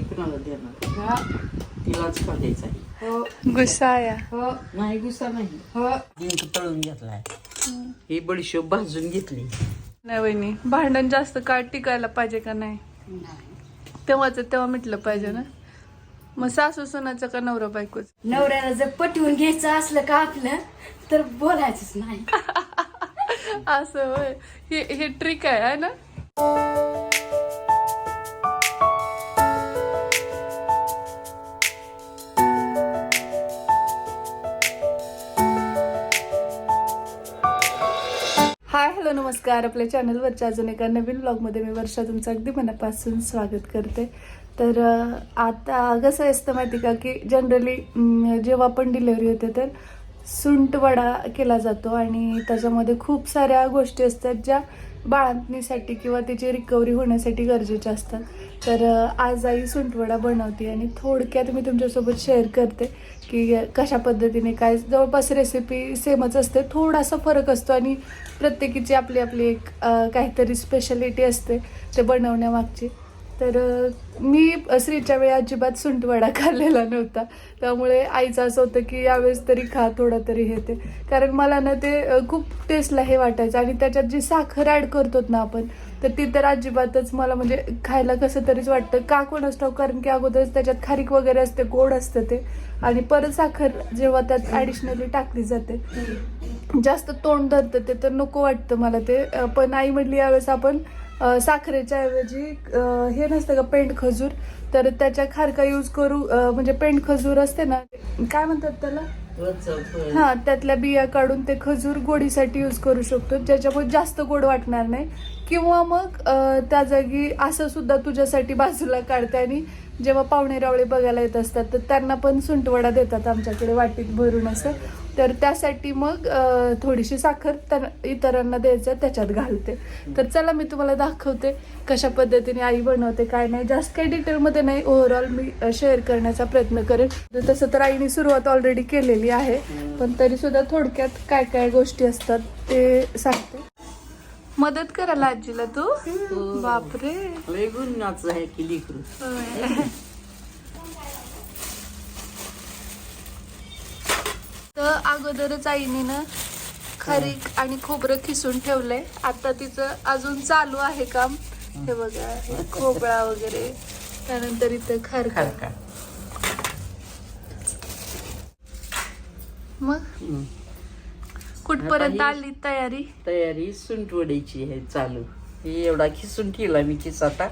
आहे कुणाला देणार? तिलाच का द्यायचा आहे? हो. हो. नाही गुस्सा नाही. हो. डिंक तळून घेतलाय. ही बडीशोप भाजून घेतली. नाही वहिनी भांडण जास्त काळ टिकायला पाहिजे का नाही? तेव्हाच तेव्हा मिटलं पाहिजे ना? मग सासू सुनाचं का नवरा बायकोच? नवऱ्याला जर पटवून घ्यायचं असलं का आपलं तर बोलायचंच नाही. असं होय. हे हे ट्रिक आहे है ना? नमस्कार. आपल्या चॅनलवरच्या अजून एका नवीन ब्लॉगमध्ये मी वर्षा तुमचं अगदी मनापासून स्वागत करते. तर आता कसं असतं माहिती का की जनरली जेव्हा पण डिलेवरी होते तर सुंट वडा केला जातो आणि त्याच्यामध्ये खूप साऱ्या गोष्टी असतात ज्या बाळंतणीसाठी किंवा त्याची रिकव्हरी होण्यासाठी गरजेचे असतात. तर आज आई सुंटवडा बनवते आणि थोडक्यात मी तुमच्यासोबत शेअर करते की कशा पद्धतीने काय जवळपास रेसिपी सेमच असते. थोडासा फरक असतो आणि प्रत्येकीची आपली आपली एक काहीतरी स्पेशालिटी असते ते बनवण्यामागची. तर मी श्रीच्या वेळी अजिबात सुंटवडा खाल्लेला नव्हता. त्यामुळे आईचं असं होतं की यावेळेस तरी खा थोडा तरी हे ते. कारण मला ना ते खूप टेस्टला हे वाटायचं. आणि त्याच्यात जी साखर ॲड करतो ना आपण तर ती तर अजिबातच मला म्हणजे खायला कसं तरीच वाटतं. का कोण असतो कारण की अगोदरच त्याच्यात खारीक वगैरे असते गोड असतं ते. आणि परत साखर जेव्हा त्यात ॲडिशनली टाकली जाते. जास्त तोंड धरतं ते तर नको वाटतं मला ते. पण आई म्हटली यावेळेस आपण साखरेच्या ऐवजी हे नसतं का पेंट खजूर? तर त्याच्या खारका यूज करू म्हणजे पेंट खजूर असते ना काय म्हणतात त्याला? हा त्यातल्या बिया काढून ते खजूर गोडीसाठी यूज करू शकतो ज्याच्यामुळे जास्त गोड वाटणार नाही. किंवा मग त्या जागी असं सुद्धा तुझ्यासाठी बाजूला काढते आणि जेव्हा पाहुणे रावळे बघायला येत असतात तर त्यांना पण सुंटवडा देतात आमच्याकडे वाटीत भरून असं. तर त्यासाठी मग थोडीशी साखर त्या- इतरांना द्यायचं त्याच्यात घालते. तर चला मी तुम्हाला दाखवते कशा पद्धतीने आई बनवते काय नाही. जास्त काही डिटेलमध्ये नाही. ओव्हरऑल मी शेअर करण्याचा प्रयत्न करेन. तर तसं तर आईने सुरुवात ऑलरेडी केलेली आहे. पण तरी सुद्धा थोडक्यात काय काय गोष्टी असतात ते सांगते. मदत करायला आजीला तू. बापरे. लय गुन्हाच आहे की तर अगोदरच आईने ना खारीक आणि खोबरं खिसून ठेवलंय. आता तिचं अजून चालू आहे काम. हे बघा हे खोबळा वगैरे. त्यानंतर इथं खारका खारका मग. कुठपर्यंत आता ही- आली तयारी? तयारी सुंटवड्याची आहे चालू. ही एवढा खिसून ठेवला मी खिस आता.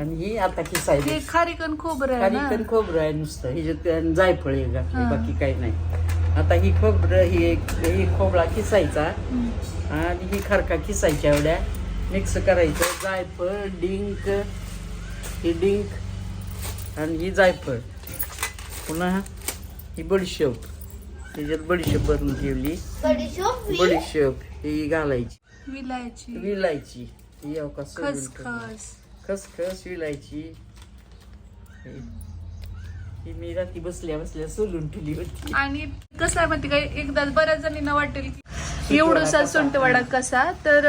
आणि ही आता हे खिसायची खारीक आणि खोबरं आहे खाली ना? तर खोबरं आहे नुसतं. ह्याच्यात जायफळ आहे हा. बाकी काही नाही. आता ही खोबरं ही एक ही खोबळा खिसायचा हम्म. आणि ही खरका खिसायच्या एवढ्या. मिक्स करायचं. जायफळ डिंक ही डिंक आणि ही जायफळ. पुन्हा ही बडीशोप. त्याच्यात बडीशोप भरून ठेवली. बडीशोप ही? घालायची. विलायची. विलायची. ही. खसखस. खसखस विलायची. मी रात्री बसल्या बसल्या सोलून ठेवली होती. आणि कसं आहे माहिती काय एकदा बऱ्याच जणींना वाटेल की एवढसा कसा? सुंटवडा कसा? तर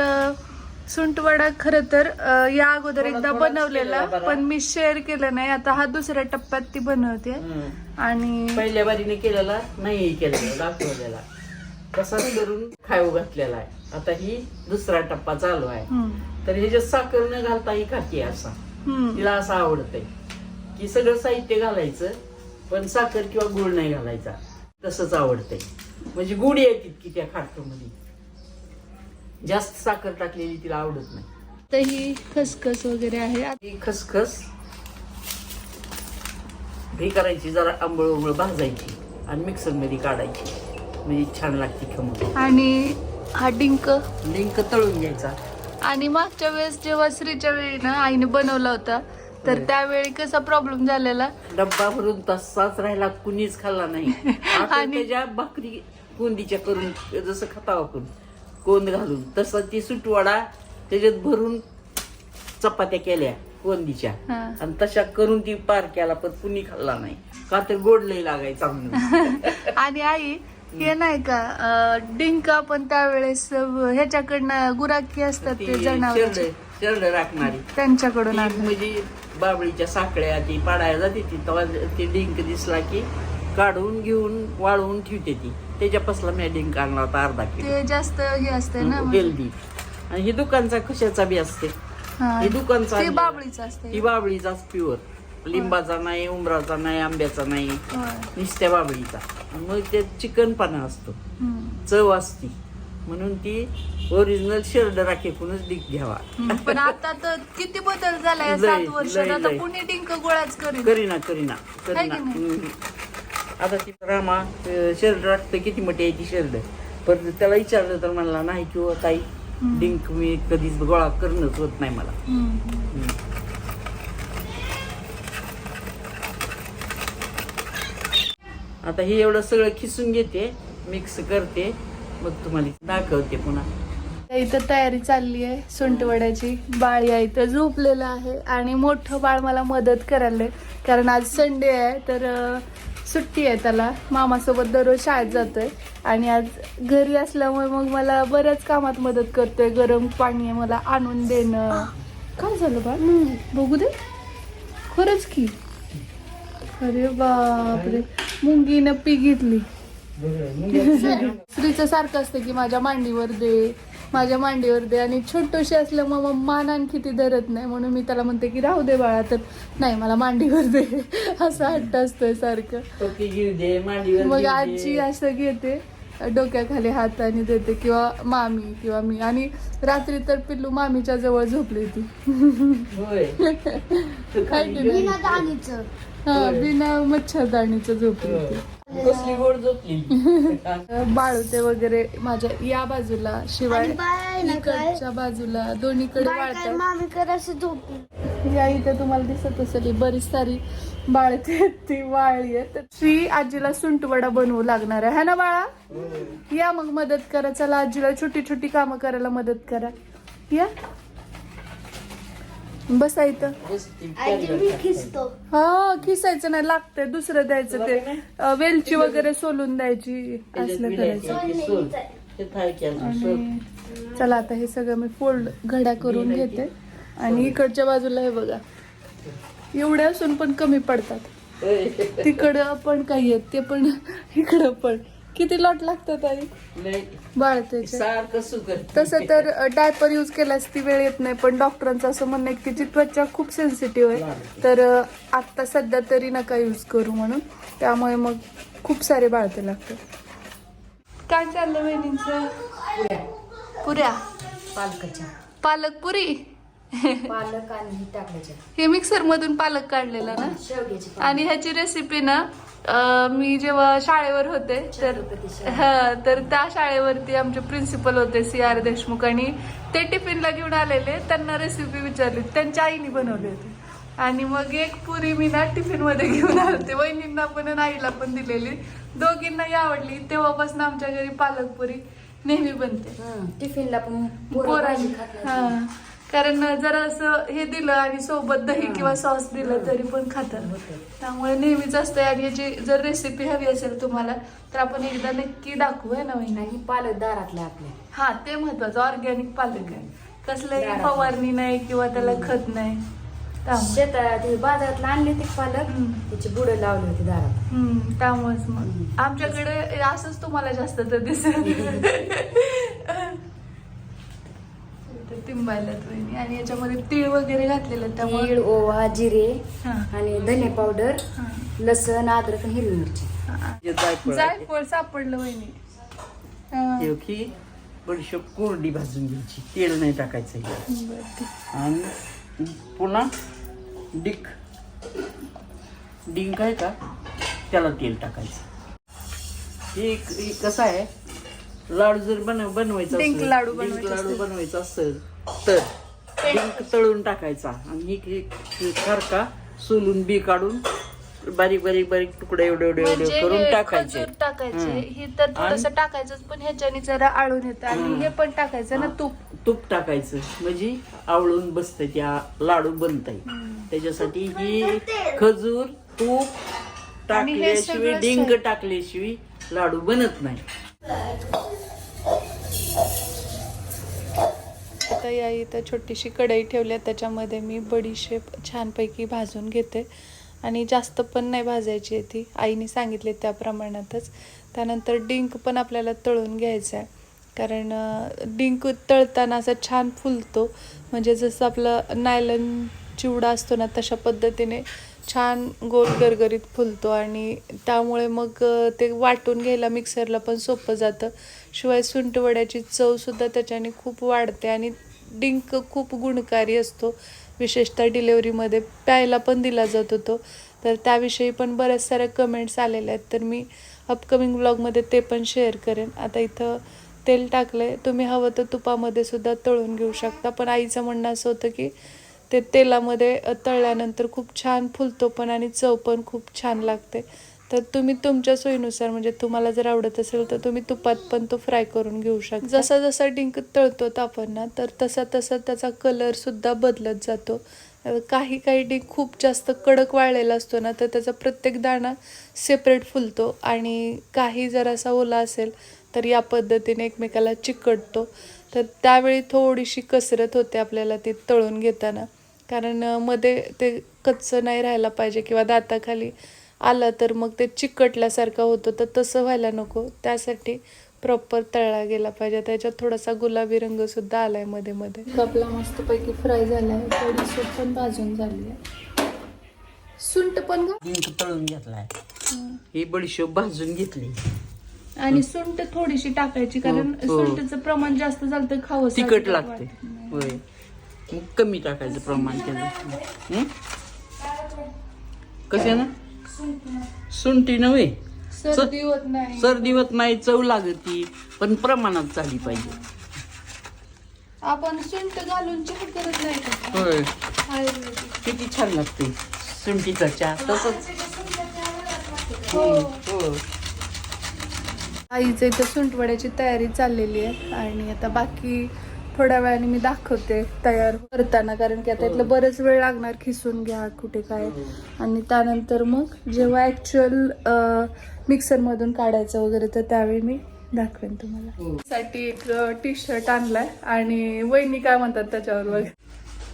सुंटवडा खरं तर या अगोदर एकदा बनवलेला. पण मी शेअर केलं नाही. आता हा दुसऱ्या टप्प्यात ती बनवते. आणि पहिल्या बारीने केलेला नाही केलेला दाखवलेला. तसाच करून खाऊ घातलेला आहे. आता ही दुसरा टप्पा चालू आहे. तर ह्याच्यात साखर न घालता ही खाती असा. तिला असं आवडतंय. की सगळं साहित्य घालायचं पण साखर किंवा गुळ नाही घालायचा. तसंच आवडतंय. म्हणजे गुढी येते की त्या खारकमध्ये जास्त साखर टाकलेली तिला आवडत नाही. तर ही खसखस वगैरे आहे. ही खसखस हे करायची जरा आंबळ उंबळ भाजायची आणि मिक्सरमध्ये काढायची. म्हणजे छान लागते खमंग. आणि हा डिंक. लिंक तळून घ्यायचा. आणि मागच्या वेळेस जेव्हा श्रीच्या वेळी ना आईने बनवला होता तर. त्यावेळी कसा प्रॉब्लेम झालेला? डब्बा भरून तसाच राहिला कुणीच खाल्ला नाही. आणि- त्याच्या भाकरी कोंदीच्या करून जसं खाता आपण कोंद घालून. तसा ती सुटवाडा त्याच्यात भरून चपात्या केल्या कोंदीच्या. आणि तशा करून ती पार केला पण कुणी खाल्ला नाही. का तर गोड लई लागायचा म्हणून. आणि आई हे नाही का डिंक आपण त्यावेळेस ह्याच्याकडनं गुराखी असतात ते जनावरांचे. शेरडं- राखणारी. त्यांच्याकडून ती आणलं म्हणजे बाबळीच्या साखळ्या ती पाडायला जाते ती तेव्हा ती डिंक दिसला की काढून घेऊन वाळवून ठेवते ती. त्याच्यापासला मी डिंक आणला होता अर्धा किलो. ते जास्त हे असते ना म्हणजे- हेल्दी आणि ही दुकानचा कशाचा बी असते? हा. ही दुकानचा ते. बाबळीचं ही असते बाबळीचाच प्युअर लिंबाचा नाही उमराचा नाही आंब्याचा नाही. होय. नुसत्या बाबळीचा. आणि मग ते चिकनपणा असतो. हम्म. चव असती. म्हणून ती ओरिजिनल शेरड राखेकूनच डिक घ्यावा हम्म. पण आता तर किती बदल झालाय लय, सात वर्षात लय, आता लय. पुणे डिंक गोळाच करीन करीना करीना करीना की नाही? हम्म. आता ती रामा शेरड राखतं किती मोठी आहे ती शेरड पण त्याला विचारलं तर म्हणला नाही किंवा ताई डिंक मी कधीच गोळा करणंच होत नाही मला. हम्म. आता हे एवढं सगळं खिसून घेते मिक्स करते मग तुम्हाला दाखवते पुन्हा इथं तयारी चालली आहे सुंटवड्याची. बाळ या इथं झोपलेलं आहे आणि मोठं बाळ मला मदत करायला आहे. कारण आज संडे आहे तर सुट्टी आहे त्याला. मामासोबत दररोज शाळेत जातोय. आणि आज घरी असल्यामुळे मग मला बऱ्याच कामात मदत करतोय. गरम पाणी मला आणून देणं. काय झालं बाळ? बघू दे. खरंच की. अरे बापरे. मुंगीनं पी घेतली. स्त्रीचं सारखं असतं की माझ्या मांडीवर दे. माझ्या मांडीवर दे आणि छोटूशी असल्यामुळे मग मान आणखी ती धरत नाही. म्हणून मी त्याला म्हणते की राहू दे बाळा तर नाही मला मांडीवर दे. असं हट्ट असतोय सारखं. मग. आजी असं घेते डोक्याखाली हाताने देते किंवा मामी किंवा मी. आणि रात्री तर पिल्लू मामीच्या जवळ झोपली होती. हा बिना मच्छरदाणीचं झोपली होती. कसली गोड झोपली? बाळवते वगैरे माझ्या या बाजूला शिवाय इकडच्या बाजूला दोन्हीकडे वाळतात मामी करायचं झोपली. या इथे तुम्हाला दिसत असेल बरीच सारी बाळते आहेत, ती वाळली आहे तर श्री आजीला सुंटवडा बनवू लागणार आहे. है ना बाळा? या मग मदत करा. चला आजीला छोटी छोटी कामं करायला मदत करा. या. बसा इथं. हा खिसायचं नाही लागतंय. दुसरं द्यायचं ते. अं, वेलची वगैरे सोलून द्यायची. असलं करायचं. आणि चला आता हे सगळं मी फोल्ड घड्या करून घेते. आणि इकडच्या बाजूला हे बघा. एवढे असून पण कमी पडतात. तिकडं पण काही आहेत ते पण इकडं पण. किती लॉट लागतात आई? सारखं सुकर तसं तर डायपर यूज केल्यास ती वेळ येत नाही पण डॉक्टरांचं असं म्हणणं आहे की तिची त्वचा खूप सेन्सिटिव्ह आहे. तर अ, आत्ता सध्या तरी नका यूज करू म्हणून. त्यामुळे मग खूप सारे बाळते लागतात. काय चाललं बहिणींचं पुऱ्या. पालकाच्या. पालक पुरी पालक आणि हे हे मिक्सर मधून पालक काढलेला ना? शेवग्याची आणि ह्याची रेसिपी ना अ, मी जेव्हा शाळेवर होते तर हा तर त्या शाळेवरती आमचे प्रिन्सिपल होते सी आर देशमुख आणि ते टिफिनला घेऊन आलेले. त्यांना रेसिपी विचारली. त्यांच्या आईने बनवली होती. आणि मग एक पुरी मी ना टिफिनमध्ये घेऊन आलते. वहिनींना पण आणि आईला पण दिलेली. दोघींनाही आवडली. तेव्हापासून आमच्या घरी पालक पुरी नेहमी बनते. टिफिनला पण पोरं पोरांनी भाजी खात. हा. कारण जर असं हे दिलं आणि सोबत दही किंवा सॉस दिलं तरी पण खातात त्यामुळे नेहमीच असतं आणि याची जर रेसिपी हवी असेल तुम्हाला तर आपण एकदा नक्की दाखवू आहे ना वहिनी? आणि पालक दारातले आपल्या हा ते महत्वाचं ऑर्गॅनिक पालक. आहे कसलंही. फवारणी नाही किंवा त्याला खत नाही. शेतात हे बाजारातला आणले ते पालक. त्याची बुडं लावली होती दारात. हम्म, त्यामुळेच मग. आमच्याकडे असंच तुम्हाला जास्त तर दिसेल तर तिंबायलात वहिनी आणि याच्यामध्ये तीळ वगैरे घातलेलं त्यामुळे तीळ ओवा जिरे हा, आणि धने पावडर हा, लसण अद्रक आणि हिरवी मिरची. हा. जायफळ आहे. जायफळ सापडलं वहिनी. हा, की बडीशोप कोरडी भाजून घ्यायची. तेल नाही टाकायचं याच्यात. बरं, ठीक. आणि पुन्हा डिक. डिंक आहे का? त्याला तेल टाकायचं. हे हे कसं आहे? लाडू जर बनव बनवायचा डिंक असेल, लाडू डिंक बनवायचे लाडू असेल. बनवायचा असेल तर डिंक तळून टाकायचा आणि हे हे सारखा सोलून बी काढून बारीक बारीक बारीक तुकडे एवढे एवढे एवढे म्हणजे करून हे टाकायचे. खजूर टाकायचे. हे. तर थोडस टाकायचं पण ह्याच्याने जरा आळून येतं आणि. हे. पण टाकायचं ना तूप. तूप टाकायचं. म्हणजे आवळून बसतं त्या लाडू बनताय. त्याच्यासाठी ही खजूर तूप आणि हे टाकल्याशिवाय सगळं डिंक टाकल्याशिवाय लाडू बनत नाही. आता या इथं छोटीशी कढई ठेवली आहे. त्याच्यामध्ये मी बडीशेप छानपैकी भाजून घेते. आणि जास्त पण नाही भाजायची आहे ती. आईने सांगितले त्या प्रमाणातच त्यानंतर डिंक पण आपल्याला तळून घ्यायचा आहे कारण डिंक तळताना असं छान फुलतो. म्हणजे जसं आपलं नायलन चिवडा असतो ना तशा पद्धतीने छान गोल गरगरीत फुलतो आणि त्यामुळे मग ते वाटून घ्यायला मिक्सरला पण सोपं जातं. शिवाय सुंटवड्याची चवसुद्धा त्याच्याने खूप वाढते आणि डिंक खूप गुणकारी असतो. विशेषतः डिलेवरीमध्ये प्यायला पण दिला जात होतो. तर त्याविषयी पण बऱ्याच साऱ्या कमेंट्स आलेल्या आहेत. तर मी अपकमिंग ब्लॉगमध्ये ते पण शेअर करेन. आता इथं तेल टाकलं आहे तुम्ही हवं तर तुपामध्ये सुद्धा तळून घेऊ शकता. पण आईचं म्हणणं असं होतं की ते तेलामध्ये तळल्यानंतर खूप छान फुलतो पण आणि चव पण खूप छान लागते. तर तुम्ही तुमच्या सोयीनुसार म्हणजे तुम्हाला जर आवडत असेल तर तुम्ही तुपात पण तो फ्राय करून घेऊ शकता. जसा जसा डिंक तळतो आपण ना तर तसा तसा त्याचा कलर सुद्धा बदलत जातो. काही काही डिंक खूप जास्त कडक वाळलेला असतो ना तर त्याचा प्रत्येक दाणा सेपरेट फुलतो. आणि काही जर असा ओला असेल तर या पद्धतीने एकमेकाला चिकटतो. तर त्यावेळी थोडीशी कसरत होते आपल्याला ते तळून घेताना. कारण मध्ये ते कच्चं नाही राहायला पाहिजे किंवा दाताखाली आलं तर मग ते चिकटल्यासारखं होतं. तर तसं व्हायला नको. त्यासाठी प्रॉपर तळला गेला पाहिजे. त्याच्यात थोडासा गुलाबी रंग सुद्धा आलायमध्ये मध्ये. आपला मस्तपैकी फ्राय झाला आहे थोडी पण भाजून झाली आहे सुंट पण तळून घेतलाय. ही बडीशेप भाजून घेतली. आणि सुंट थोडीशी टाकायची कारण हो, हो. सुंटचं प्रमाण जास्त झालं तर खावं तिखट लागते होय. मग कमी टाकायचं प्रमाण त्याचं कसे ना सुंठी नव्हे. सर्दी होत नाही. सर्दी होत नाही चव लागती पण प्रमाणात चालली पाहिजे. आपण सुंट घालून चहा करत नाही का? होय. आयुर्वेदिक किती छान लागते सुंठीचा चहा. तसंच. हो. हो. आईचं इथं सुंठवड्याची तयारी चाललेली आहे आणि आता बाकी थोड्या वेळाने मी दाखवते तयार करताना. कारण की आता इथलं बरंच वेळ लागणार खिसून घ्या कुठे काय. आणि त्यानंतर मग जेव्हा ॲक्च्युअल मिक्सरमधून काढायचं वगैरे तर त्यावेळी मी दाखवेन तुम्हाला. साठी एक टी शर्ट आणलाय आणि वहिनी काय म्हणतात त्याच्यावर बघ.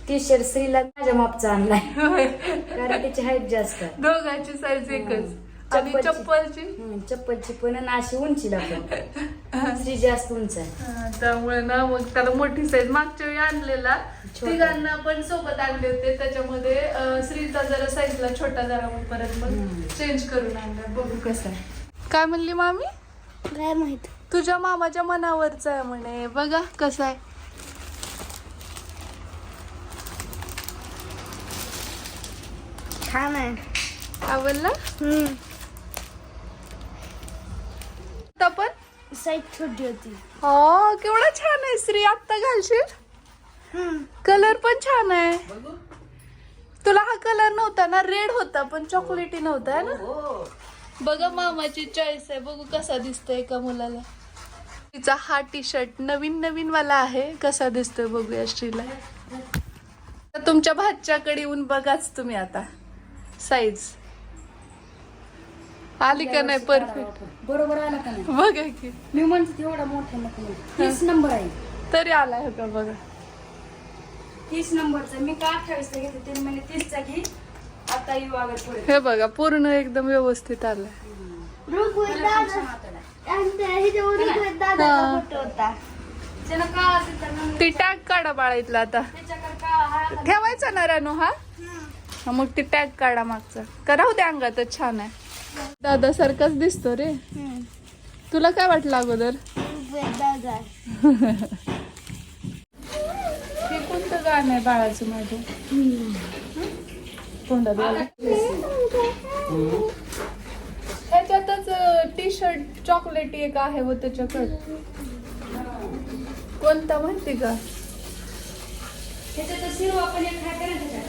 टी शर्ट स्त्रीला माझ्या मापचा आणलाय. कारण त्याची हाईट जास्त दोघांची साईज एकच. आणि चप्पलची. चप्पलची? हम्म, चप्पलची पण आणि अशी उंचीला पण. जास्त उंच आहे. हा, त्यामुळे ना मग त्याला मोठी साईज मागच्या वेळी आणलेला. छोटा. तिघांना पण सोबत आणले होते. त्याच्यामध्ये अं, श्रीचा जरा साईजला छोटा जरा मग परत मग चेंज करून आणला. बघू कसं आहे. काय म्हणली मामी? काय माहीत. तुझ्या मामाच्या मनावरच आहे म्हणे. बघा कसं आहे. छान आहे. आवडला? आता पण? साईज छोटी होती. हो केवढा छान आहे श्री आत्ता घालशील? कलर पण छान आहे. तुला हा कलर नव्हता ना रेड होता पण चॉकलेटी नव्हता है ना? बघा मामाची चॉईस आहे बघू कसा दिसतोय एका मुलाला. तिचा हा टी शर्ट नवीन नवीन वाला आहे कसा दिसतोय बघूया श्रीला. तर तुमच्या भाच्याकडे येऊन बघाच तुम्ही आता. साईज आली का नाही? परफेक्ट बरोबर आला का नाही? बघा की. मी म्हणते एवढा मोठा नको. तीस नंबर आहे. तरी आलाय का बघा? तीस नंबरचा. मी का अठ्ठावीस ला घेते? ते म्हणे तीसचा घे. आता येऊ अगं पुढे. हे बघा पूर्ण एकदम व्यवस्थित आलंय त्यानं का असेल तर मग ती टॅग काढा बाळातला आता. त्याच्याकडे का हा. ठेवायचा ना रानू हा? मग ती टॅग काढा मागचा. का राहू दे अंगातच छान आहे. दादा सारखाच दिसतो रे. तुला काय वाटलं अगोदर? हे कोणतं गाणं आहे बाळाचं माझं? तोंडात ह्याच्यातच टी शर्ट चॉकलेटी एक आहे व त्याच्याकडे. कोणता माहिती का? त्याच्यात शिरवा पण एक आहे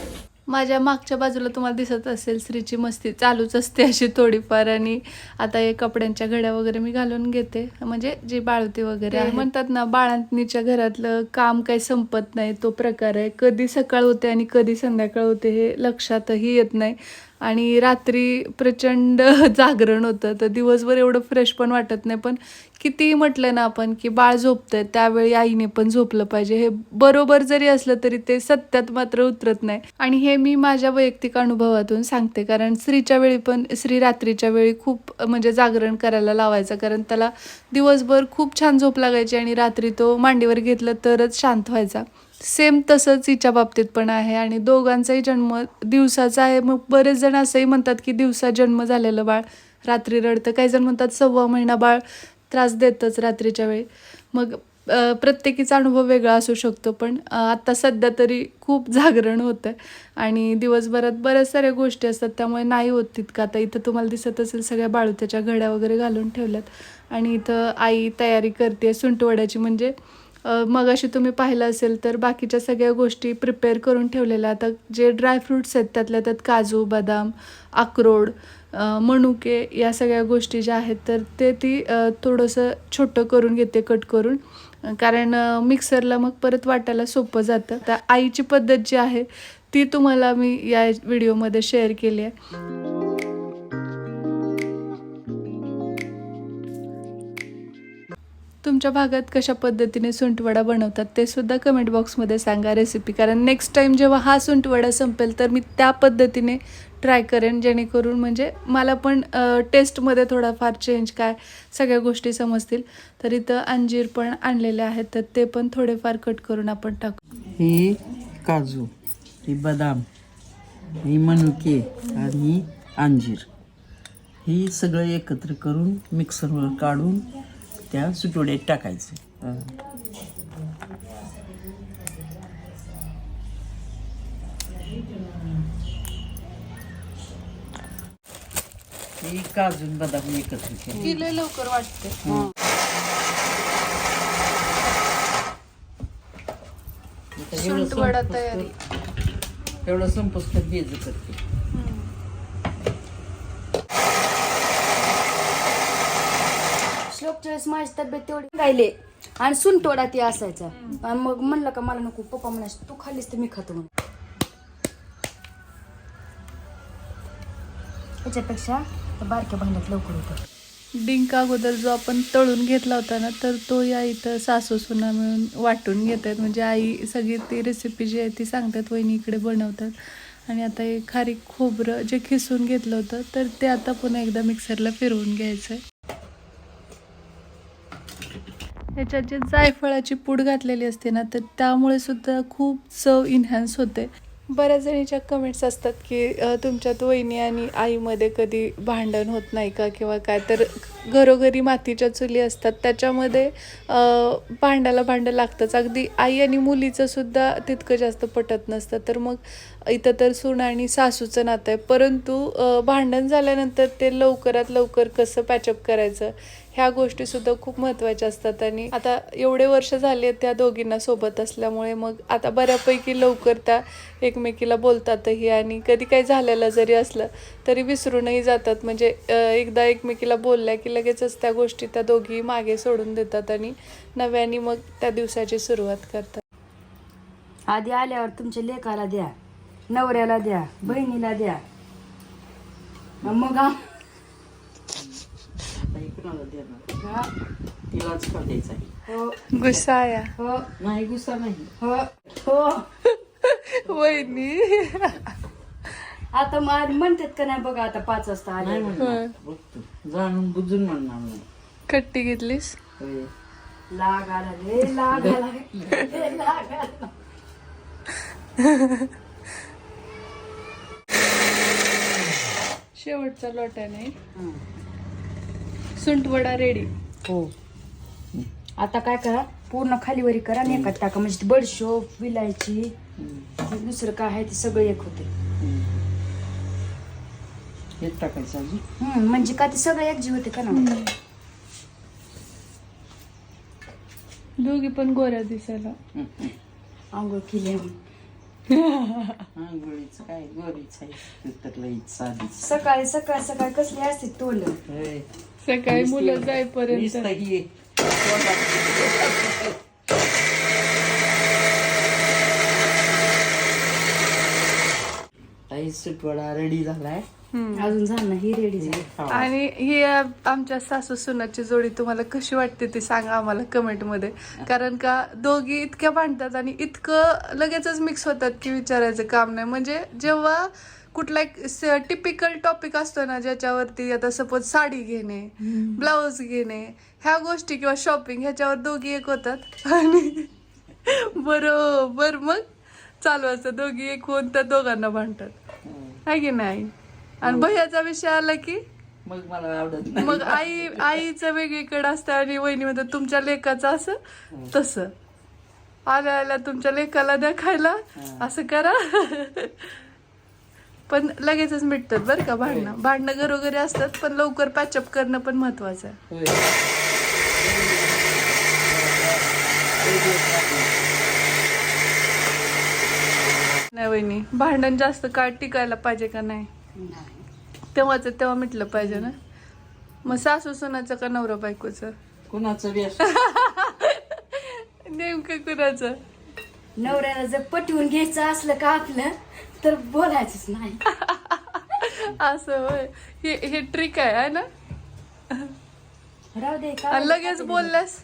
माझ्या मागच्या बाजूला तुम्हाला दिसत असेल स्त्रीची मस्ती चालूच असते अशी थोडीफार. आणि आता हे कपड्यांच्या घड्या वगैरे मी घालून घेते. म्हणजे जे बाळवते वगैरे. म्हणतात ना बाळांनीच्या घरातलं काम काही संपत नाही तो प्रकार आहे. कधी सकाळ होते आणि कधी संध्याकाळ होते हे लक्षातही येत नाही. आणि रात्री प्रचंड जागरण होतं. तर दिवसभर एवढं फ्रेश पण वाटत नाही. पण कितीही म्हटलं ना आपण की बाळ झोपतंय त्यावेळी आईने पण झोपलं पाहिजे. हे बरोबर जरी असलं तरी ते सत्यात मात्र उतरत नाही. आणि हे मी माझ्या वैयक्तिक अनुभवातून सांगते. कारण स्त्रीच्या वेळी पण स्त्री रात्रीच्या वेळी खूप म्हणजे जागरण करायला लावायचं. कारण त्याला दिवसभर खूप छान झोप लागायची आणि रात्री तो मांडीवर घेतलं तरच शांत व्हायचा. सेम तसंच हिच्या बाबतीत पण आहे. आणि दोघांचाही जन्म दिवसाचा आहे. मग बरेच जण असंही म्हणतात की दिवसा जन्म झालेलं बाळ रात्री रडतं. काही जण म्हणतात सव्वा महिना बाळ त्रास देतच रात्रीच्या वेळी. मग प्रत्येकीचा अनुभव वेगळा असू शकतो पण आत्ता सध्या तरी खूप जागरण होतं आहे आणि दिवसभरात बऱ्याच साऱ्या गोष्टी असतात त्यामुळे नाही होत तितकं. आता इथं तुम्हाला दिसत असेल सगळ्या बाळूत्याच्या घड्या वगैरे घालून ठेवल्यात आणि इथं आई तयारी करते सुंटवड्याची. म्हणजे मग मगाशी तुम्ही पाहिलं असेल तर बाकीच्या सगळ्या गोष्टी प्रिपेअर करून ठेवलेल्या. आता जे ड्रायफ्रुट्स आहेत त्यातल्या त्यात काजू बदाम अक्रोड मणुके मनुके या सगळ्या गोष्टी ज्या आहेत तर ते ती थोडंसं छोटं करून घेते कट करून. कारण मिक्सरला मग परत वाटायला सोपं जातं. तर आईची पद्धत जी आहे ती तुम्हाला मी या व्हिडिओमध्ये शेअर केली आहे. तुमच्या भागात कशा पद्धतीने सुंटवडा बनवतात ते सुद्धा कमेंट बॉक्समध्ये सांगा रेसिपी कारण नेक्स्ट टाइम जेव्हा हा सुंटवडा संपेल तर मी त्या पद्धतीने ट्राय करेन जेणेकरून म्हणजे मला पण टेस्टमध्ये थोडाफार चेंज काय सगळ्या गोष्टी समजतील. तर इथं अंजीर पण आणलेले आहेत तर ते पण थोडेफार कट करून आपण टाकू. ही काजू ही बदाम ही मनुके आणि अंजीर. ही सगळं एकत्र करून मिक्सरवर काढून त्या सुटोड्यात टाकायचं. हं. काजू आणि बदाम एकत्र केलं. तिला लवकर वाटते. आता एवढं संपत- तयारी. एवढं बेज करते श्लोकच्या वेळेस माझी तब्येत तेवढी राहिले. आणि सुंटोडा ती असायचा. आणि मग म्हणलं का मला नको पप्पा म्हणायचे तू खाल्लीस तर मी खातो म्हणून. त्याच्यापेक्षा त्या बारक्या भांड्यात लवकर होतं. डिंक अगोदर जो आपण तळून घेतला होता ना तर तो या इथं सासू सुना मिळून वाटून घेत आहेत म्हणजे आई सगळी ती रेसिपी जी आहे ती सांगतात वहिनी इकडे बनवतात. आणि आता हे खारीक खोबरं जे खिसून घेतलं होतं तर ते आता पुन्हा एकदा मिक्सरला फिरवून घ्यायचं आहे ह्याच्यात जे जायफळाची पूड घातलेली असते ना तर त्यामुळे सुद्धा खूप चव इन्हॅन्स होते. बऱ्याच जणीच्या कमेंट्स असतात की तुमच्यात वहिनी आणि आईमध्ये कधी भांडण होत नाही का? किंवा काय? तर घरोघरी मातीच्या चुली असतात. त्याच्यामध्ये भांड्याला भांडायला भांडं लागतंच. अगदी आई आणि मुलीचं सुद्धा तितकं जास्त पटत नसतं. तर मग इथं तर सून आणि सासूचं नातं आहे. परंतु भांडण झाल्यानंतर ते लवकरात लवकर कसं पॅचअप करायचं? ह्या गोष्टी सुद्धा खूप महत्त्वाच्या असतात आणि आता एवढे वर्ष झाले आहेत त्या दोघींना सोबत असल्यामुळे मग आता बऱ्यापैकी लवकर त्या एकमेकीला बोलतातही आणि कधी काही झालेलं जरी असलं तरी विसरूनही जातात. म्हणजे एकदा एकमेकीला बोलल्या की लगेचच त्या गोष्टी त्या दोघी मागे सोडून देतात आणि नव्याने मग त्या दिवसाची सुरुवात करतात. आधी आल्यावर तुमच्या लेखाला द्या नवऱ्याला द्या बहिणीला द्या. मग कुणाला देणार. हा, तिलाच का द्यायचा आहे? हो. हो. नाही गुस्सा नाही. हो. हो. वहिनी. आता मग म्हणतात का नाही बघा आता पाच वाजता नाही जाणून बुजून म्हणणार नाही कट्टी घेतलीस? होय. लाग आला रे लाग आला रे लाग आला शेवटचा लोट्याने सुंटवडा रेडी हो. आता काय करा पूर्ण खालीवरी करा आणि एकात टाका. म्हणजे ती बडशोप विलायची. ते दुसरं काय आहे ते सगळं एक होते. हेच टाकायचं अजून? हम्म, म्हणजे का ते सगळं एक जीव होते का ना दोघी पण गोऱ्या दिसायला. आंघोळ केली हा गोळीच काय? गोळीच आहे. तर लईच साधीच सकाळी सकाळ सकाळ कसली असते तोंड? होय. सकाळी मुलं जाईपर्यंत. नुसतं ही. ताई सुटवडा रेडी झालाय? अजून झालं नाही ही रेडी झाली. खावा. आणि ही आ- आमच्या सासू सुनाची जोडी तुम्हाला कशी वाटते ती सांगा आम्हाला कमेंटमध्ये कारण का दोघी इतक्या भांडतात आणि इतकं लगेचच मिक्स होतात की विचारायचं काम नाही. म्हणजे जेव्हा कुठला एक टिपिकल टॉपिक असतो ना ज्याच्यावरती आता सपोज साडी घेणे ब्लाऊज घेणे ह्या गोष्टी किंवा शॉपिंग ह्याच्यावर दोघी एक होतात. आणि बरोबर मग चालू असतं. दोघी एक होऊन त्या दोघांना भांडतात. हं. आहे की नाही? आणि भैयाचा विषय आला की? मग मला आवडत मग आई आईचं वेगळीकडे असतं आणि वहिनीमध्ये तुमच्या लेकाचं असं तसं. आल्या आल्या तुमच्या लेकाला द्या खायला असं करा. पण लगेचच मिटतात बरं का भांडणं. भांडणं घरोघरी असतात पण लवकर पॅचअप करणं पण महत्वाचं आहे. नाही वहिनी भांडण जास्त काळ टिकायला पाहिजे का नाही? तेव्हाच तेव्हा मिटलं पाहिजे ना? मग सासू सुनाचं का नवरा बायकोचं? कुणाचं नेमकं कुणाचं? नवऱ्याला जर पटवून घ्यायचं असलं का आपलं तर बोलायचंच नाही. असं होय. हे हे ट्रिक आहे है ना? राहू दे का लगेच बोलल्यास?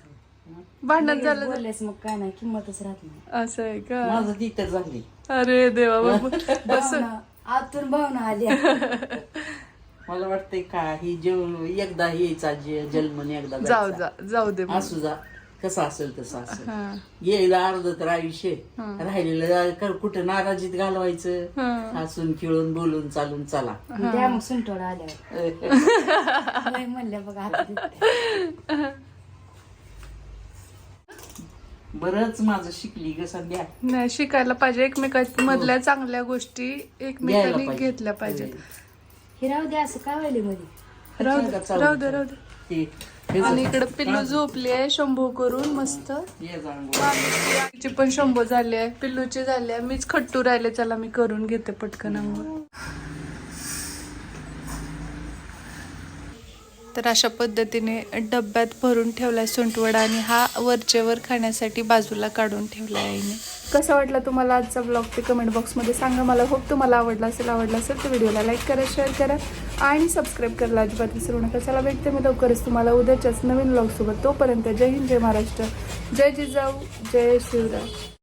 भांडण झालं तर- बोललेस मग काय नाही किंमतच राहत नाही. असं आहे का? माझं तिथं झाली. अरे देवा बाबा. बस भावना आतून भावना आल्या मला वाटतंय का ही जेव एकदा यायचा जे जन्मने एकदा जाऊ जायचा. जा जाऊ दे मग. असू जा. कसं असेल तसं असेल. हा. येईल अर्ध तर आयुष्य. राहिलेलं क- कुठं नाराजीत घालवायचं? हं. हसून खेळून बोलून चालून चला. द्या मग सुंटोडा आल्यावर. लय म्हणल्या बघा आता. बरंच माझं शिकली ग सध्या. नाही शिकायला पाहिजे. एकमेकांमधल्या चांगल्या गोष्टी घ्यायला एकमेकांनी पाहिजे. घेतल्या पाहिजेत. हे राहू दे असं का व्हायले मध्ये? राहू दे राहू दे राहू दे. ते- हे आणि. इकडे पिल्लू झोपली आहे शंभू करून मस्त. आईची पण शंभू झाली आहे पिल्लूची झाली आहे मीच खट्टू राहिले चला मी करून घेते पटकन अंघोळ तर अशा पद्धतीने डब्यात भरून ठेवलाय सुंटवडा आणि हा वरचेवर खाण्यासाठी बाजूला काढून ठेवला आहे कसा वाटला तुम्हाला आजचा ब्लॉग ते कमेंट बॉक्समध्ये सांगा. मला होप तुम्हाला आवडला असेल आवडला असेल तर व्हिडिओला लाईक करा शेअर करा आणि सबस्क्राईब करायला अजिबात विसरू नका. चला भेटते मी लवकरच तुम्हाला उद्याच्याच नवीन ब्लॉगसोबत तोपर्यंत जय हिंद जय महाराष्ट्र. जय जिजाऊ जय शिवराय.